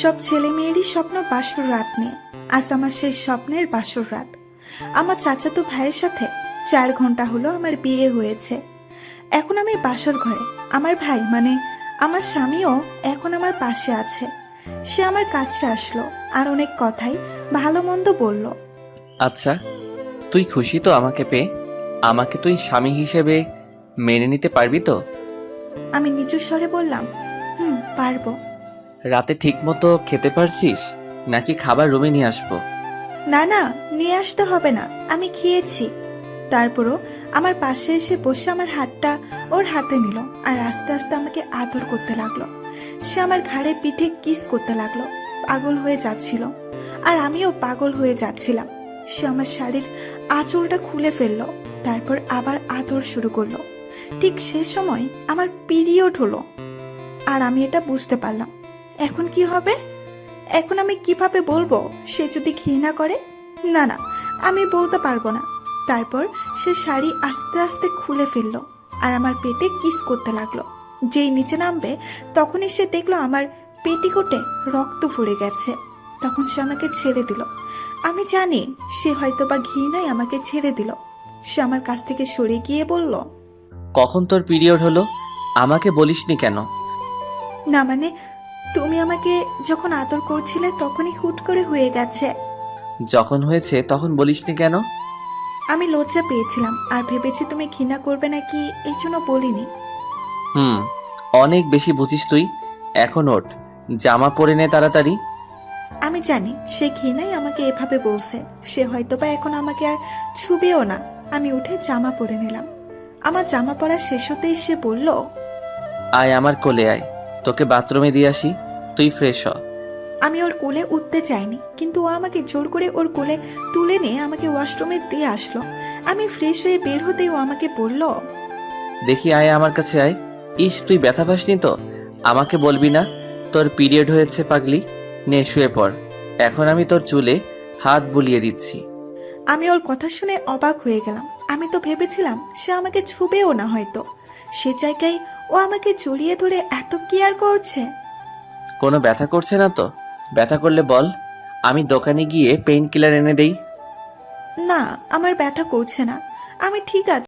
সব ছেলে মেয়েরই স্বপ্ন বাসর রাত নিয়ে। আজ আমার সেই স্বপ্নের বাসর রাত। আমার চাচাতো ভাইয়ের সাথে চার ঘণ্টা হলো আমার বিয়ে হয়েছে। এখন আমি বাসর ঘরে। আমার ভাই মানে আমার স্বামীও এখন আমার পাশে আছে। সে আমার কাছে আসলো আর অনেক কথাই ভালো মন্দ বলল। আচ্ছা তুই খুশি তো আমাকে পেয়ে? আমাকে তুই স্বামী হিসেবে মেনে নিতে পারবি তো? আমি নিচু স্বরে বললাম হুম পারব। রাতে ঠিক মতো খেতে পারছিস? নাকি খাবার রুমে নিয়ে আসব? না না, নিয়ে আসতে হবে না। আমি খেয়েছি। তারপরও আমার পাশে এসে বসে আমার হাতটা ওর হাতে নিল আর আস্তে আস্তে আমাকে আদর করতে লাগল। সে আমার ঘাড়ে পিঠে কিস করতে লাগল, পাগল হয়ে যাচ্ছিল। আর আমিও পাগল হয়ে যাচ্ছিলাম। সে আমার শাড়ির আঁচলটা খুলে ফেলল, তারপর আবার আদর শুরু করল। ঠিক সে সময় আমার পিরিয়ড হলো। আর আমি এটা বুঝতে পারলাম। এখন কি হবে? এখন আমি কীভাবে বলব? সে যদি ঘৃণা করে? না না আমি বলতে পারব না। তারপর সে শাড়ি আস্তে আস্তে খুলে ফেলল আর আমার পেটে কিস করতে লাগল। যেই নিচে নামবে তখনই সে দেখল আমার পেটিকোটে রক্ত ফুরে গেছে। তখন সে আমাকে ছেড়ে দিল। আমি জানি সে হয়তো বা ঘৃণায় আমাকে ছেড়ে দিল। সে আমার কাছ থেকে সরে গিয়ে বলল কখন তোর পিরিয়ড হলো? আমাকে বলিসনি কেন? না মানে তুমি আমাকে যখন আদর করছিলে তখনই হুট করে হয়ে গেছে। যখন হয়েছে তখন বলিসনি কেন? আমি লজ্জা পেয়েছিলাম আর ভেবেছি তুমি ঘৃণা করবে নাকি এই জন্য বলিনি। হুম অনেক বেশি বুঝিস তুই। এখন ওঠ জামা পরে নে তাড়াতাড়ি। আমি জানি সে ঘৃণাই আমাকে এভাবে বলছে। সে হয়তোবা এখন আমাকে আর ছুবেও না। আমি উঠে জামা পরে নিলাম। আমার জামা পরা শেষ হতেই সে বলল আয় আমার কোলে আয়। তোকে বাথরুমে দিয়ে আসি তুই ফ্রেশ হ। আমি ওর কোলে উঠতে চাইনি কিন্তু ও আমাকে জোর করে ওর কোলে তুলে নিয়ে আমাকে ওয়াশরুমে দিয়ে আসলো। আমি ফ্রেশ হয়ে বের হতেই ও আমাকে বলল দেখি আয় আমার কাছে আয়। ইস তুই ব্যথা পাসনি তো? আমাকে বলবি না তোর পিরিয়ড হয়েছে পাগলি নে শুয়ে পড়। এখন আমি তোর চুলে হাত বুলিয়ে দিচ্ছি। আমি ওর কথা শুনে অবাক হয়ে গেলাম। আমি তো ভেবেছিলাম সে আমাকে ছুবেও না হয়তো। সে জায়গায় ও আমাকে জড়িয়ে ধরে এত কেয়ার করছে। কোনো ব্যথা করছে না তো? ব্যথা করলে বল আমি দোকানে গিয়ে পেইন কিলার এনে দেই। না আমার ব্যথা করছে না। আমি ঠিক আছে।